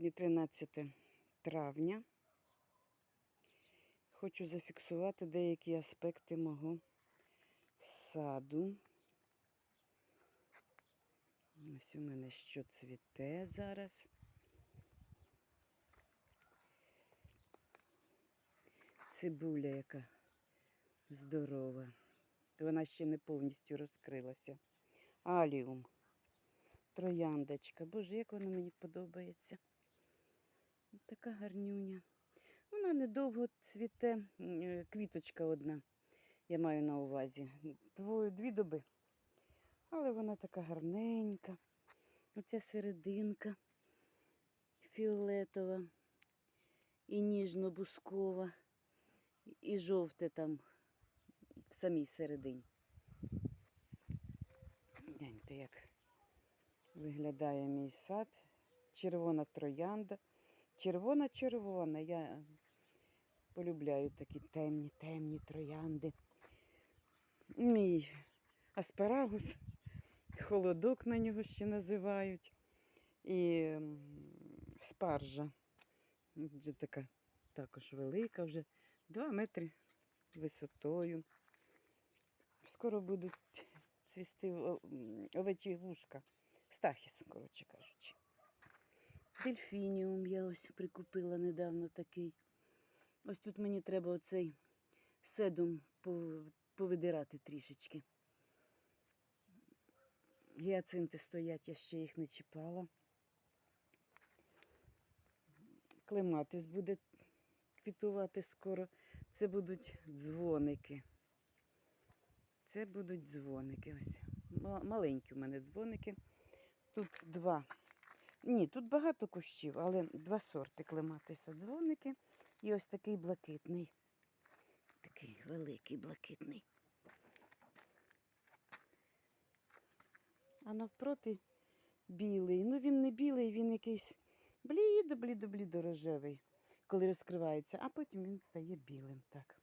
Сьогодні 13 травня. Хочу зафіксувати деякі аспекти мого саду. Ось у мене що цвіте зараз. Цибуля, яка здорова. Вона ще не повністю розкрилася. Аліум. Трояндочка. Боже, як вона мені подобається. Така гарнюня. Вона недовго цвіте, е, квіточка одна, я маю на увазі. Дві доби. Але вона така гарненька. Оця серединка фіолетова і ніжно-бускова, і жовте там в самій середині. Гляньте, як виглядає мій сад. Червона троянда. Червона-червона. Я полюбляю такі темні, темні троянди. Мій аспарагус, холодок на нього ще називають. І спаржа. Вже така також велика, вже 2 метри висотою. Скоро будуть цвісти овечі вушка. Стахіс, коротше кажучи. Дельфініум я ось прикупила недавно такий. Ось тут мені треба оцей седум повидирати трішечки. Гіацинти стоять, я ще їх не чіпала. Клематис буде квітувати скоро. Це будуть дзвоники. Це будуть дзвоники. Ось. Маленькі у мене дзвоники. Тут два. Ні, тут багато кущів, але два сорти клематиса дзвоники. І ось такий блакитний. Такий великий блакитний. А навпроти білий. Ну він не білий, він якийсь блідо-блідо-блідо рожевий, коли розкривається, а потім він стає білим. Так.